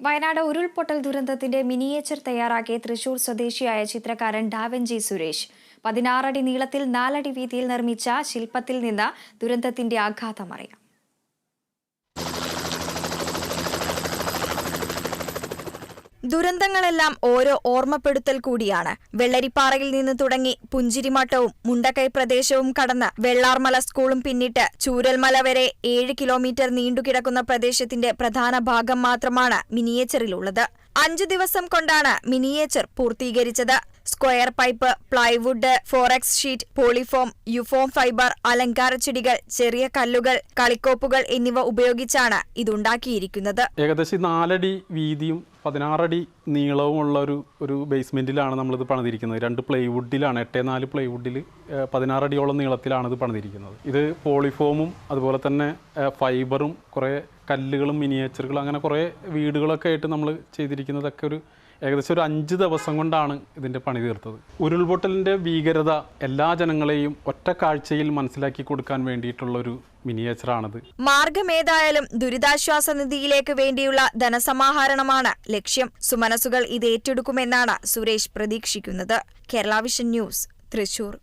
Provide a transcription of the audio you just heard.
വയനാട് ഉരുൾപൊട്ടൽ ദുരന്തത്തിന്റെ മിനിയേച്ചർ തയ്യാറാക്കിയ തൃശൂർ സ്വദേശിയായ ചിത്രകാരൻ ഡാവൻജി സുരേഷ്. പതിനാറടി നീളത്തിൽ നാലടി വീതിയിൽ നിർമ്മിച്ച ശില്പത്തിൽ നിന്ന് ദുരന്തത്തിന്റെ ആഘാതം ദുരന്തങ്ങളെല്ലാം ഓരോ ഓർമ്മപ്പെടുത്തൽ കൂടിയാണ്. വെള്ളരിപ്പാറയിൽ നിന്ന് തുടങ്ങി പുഞ്ചിരിമട്ടവും മുണ്ടക്കൈ പ്രദേശവും കടന്ന് വെള്ളാർമല സ്കൂളും പിന്നിട്ട് ചൂരൽമല വരെ ഏഴ് കിലോമീറ്റർ നീണ്ടുകിടക്കുന്ന പ്രദേശത്തിന്റെ പ്രധാന ഭാഗം മാത്രമാണ് മിനിയേച്ചറിലുള്ളത്. അഞ്ചു ദിവസം കൊണ്ടാണ് miniature പൂർത്തീകരിച്ചത്. Square pipe plywood forex sheet polyfoam U foam fibre അലങ്കാര ചെടികൾ ചെറിയ കല്ലുകൾ കളിക്കോപ്പുകൾ എന്നിവ ഉപയോഗിച്ചാണ് ഇതുണ്ടാക്കിയിരിക്കുന്നത്. ഏകദേശം നാലടി വീതിയും പതിനാറടി നീളവുമുള്ള ഒരു ഒരു ബേസ്മെന്റിലാണ് നമ്മളിത് പണിതിരിക്കുന്നത്. രണ്ട് പ്ലൈവുഡിലാണ് എട്ടേ നാല് പ്ലൈവുഡിൽ പതിനാറടിയോളം നീളത്തിലാണ് ഇത് പണിതിരിക്കുന്നത്. ഇത് പോളിഫോമും അതുപോലെ തന്നെ ഫൈബറും കുറേ കല്ലുകളും മിനിയേച്ചറുകളും അങ്ങനെ കുറേ വീടുകളൊക്കെ ആയിട്ട് നമ്മൾ ചെയ്തിരിക്കുന്നതൊക്കെ ഒരു ഏകദേശം ഒരു അഞ്ച് ദിവസം കൊണ്ടാണ് ഇതിന്റെ പണി തീർത്തത്. ഉരുൾപൊട്ടലിന്റെ ഭീകരത എല്ലാ ജനങ്ങളെയും ഒറ്റ കാഴ്ചയിൽ മനസ്സിലാക്കി കൊടുക്കാൻ വേണ്ടിയിട്ടുള്ള ഒരു മിനിയേച്ചറാണിത് മാർഗമേതായാലും ദുരിതാശ്വാസ നിധിയിലേക്ക് വേണ്ടിയുള്ള ധനസമാഹരണമാണ് ലക്ഷ്യം. സുമനസുകൾ ഇത് ഏറ്റെടുക്കുമെന്നാണ് സുരേഷ് പ്രതീക്ഷിക്കുന്നത്. Kerala vision news Thrissur.